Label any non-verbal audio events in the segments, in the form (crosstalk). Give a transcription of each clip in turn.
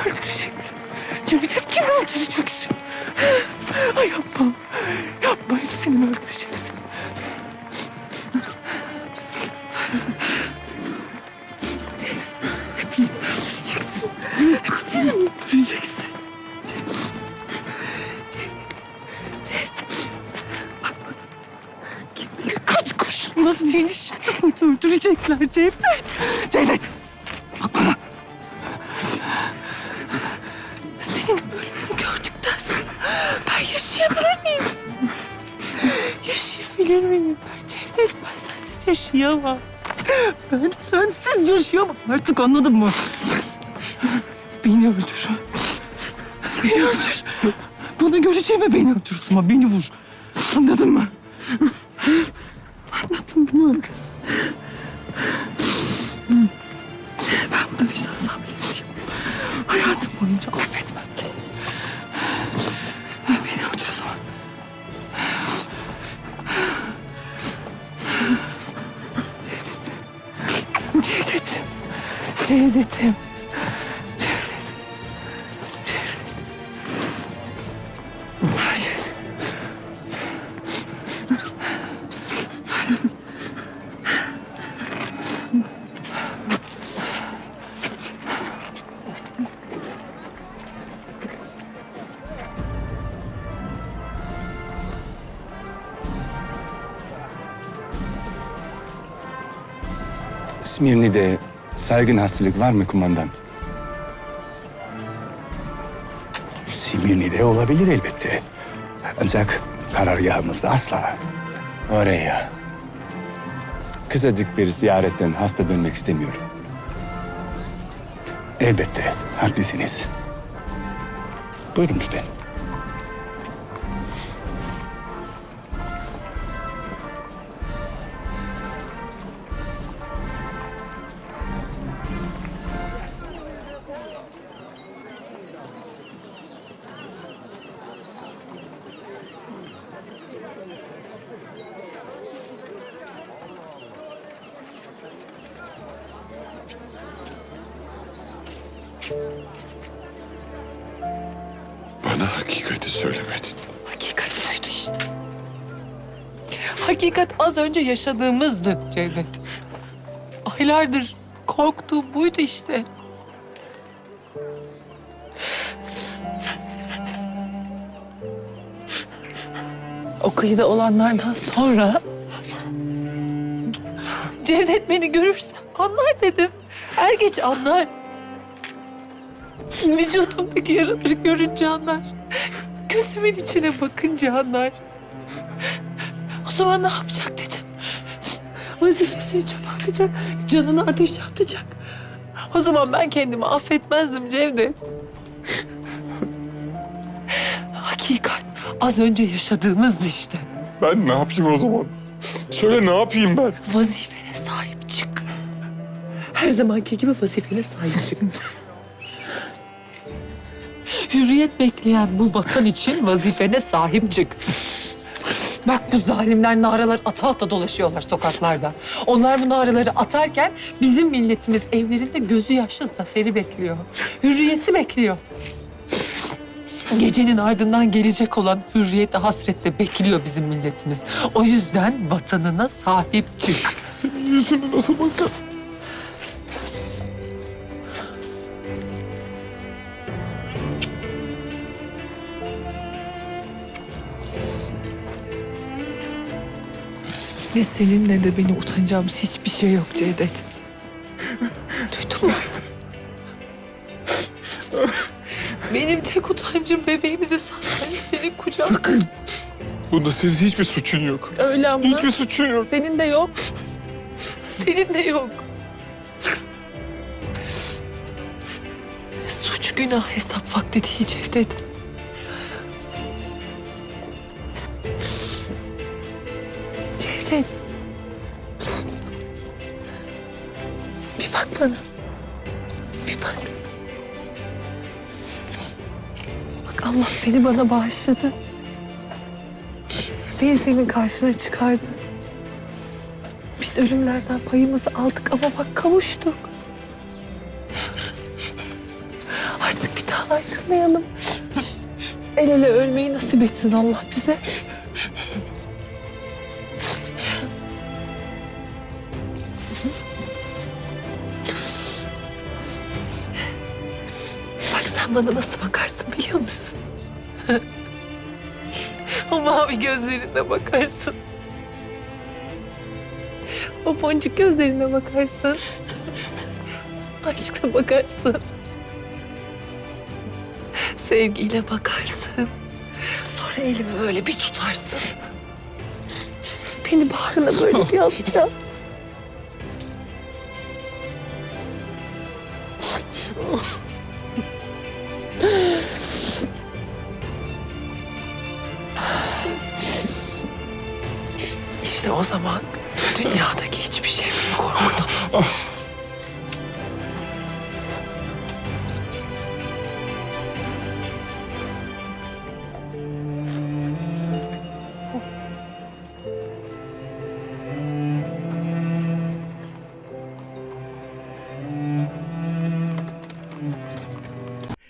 Öldüreceksin? Cevdet kimi öldüreceksin? Ay yapma. Yapma hepsini öldüreceksin? Hepsini öldüreceksin. Hepsini mi? Kim kaç kurşunla seni şimdi öldürecekler Cevdet. Cevdet. Yaşayabilir miyim? Yaşayabilir miyim ben Cevdet? Ben sensiz yaşayamam. Ben sensiz yaşayamam artık anladın mı? Beni öldür. Beni öldür. Bunu göreceğime beni öldürsün ama beni vur. Anladın mı? Anladın mı? Ben buna vicdan azabıyla yaşayamam. Hayatım boyunca Cevdet'im. Cevdet. Cevdet. Hayır. Smirni'de saygın hastalık var mı kumandan? Simirni'de olabilir elbette. Ancak karargahımızda asla. Oraya. Kısacık bir ziyaretten hasta dönmek istemiyorum. Elbette haklısınız. Buyurun lütfen. Bana hakikati söylemedin. Hakikat buydu işte. Hakikat az önce yaşadığımızdı Cevdet. Aylardır korktuğum buydu işte. O kıyıda olanlardan sonra... Cevdet beni görürse anlar dedim. Er geç anlar. Vücudumdaki yaraları görünce anlar. Gözümün içine bakınca anlar. O zaman ne yapacak dedim. Vazifesini çöpe atacak, canını ateşe atacak. O zaman ben kendimi affetmezdim Cevdet. Hakikat az önce yaşadığımızdı işte. Ben ne yapayım o zaman? Söyle ne yapayım ben? Vazifene sahip çık. Her zamanki gibi vazifene sahip çık. Hürriyet bekleyen bu vatan için vazifene sahip çık. Bak bu zalimler naralar ata ata dolaşıyorlar sokaklarda. Onlar bu naraları atarken bizim milletimiz evlerinde gözü yaşlı zaferi bekliyor. Hürriyeti bekliyor. Gecenin ardından gelecek olan hürriyete hasretle bekliyor bizim milletimiz. O yüzden vatanına sahip çık. Senin yüzünü nasıl bakar? Ve seninle de beni utanacağımız hiçbir şey yok Cevdet. Duydun mu? Benim tek utancım bebeğimize saslayıp senin kucağına. Sakın. Bunda senin hiçbir suçun yok. Öyle ama. Hiçbir suçun yok. Senin de yok. Senin de yok. Suç günah hesap vakti değil. Cevdet. Bana. Bir bak. Bak Allah seni bana bağışladı. Beni senin karşına çıkardı. Biz ölümlerden payımızı aldık ama bak kavuştuk. Artık daha ayrılmayalım. El ele ölmeyi nasip etsin Allah bize. Sen bana nasıl bakarsın biliyor musun? (laughs) o mavi gözlerine bakarsın. O boncuk gözlerine bakarsın. (laughs) Aşkla bakarsın. Sevgiyle bakarsın. Sonra elimi böyle bir tutarsın. Beni bağrına böyle bir alacaksın. (laughs) İşte o zaman dünyadaki hiçbir şey beni korkutamaz.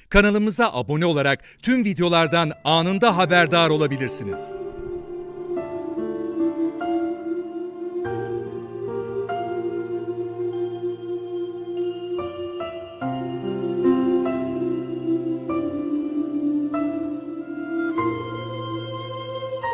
Kanalımıza abone olarak tüm videolardan anında haberdar olabilirsiniz.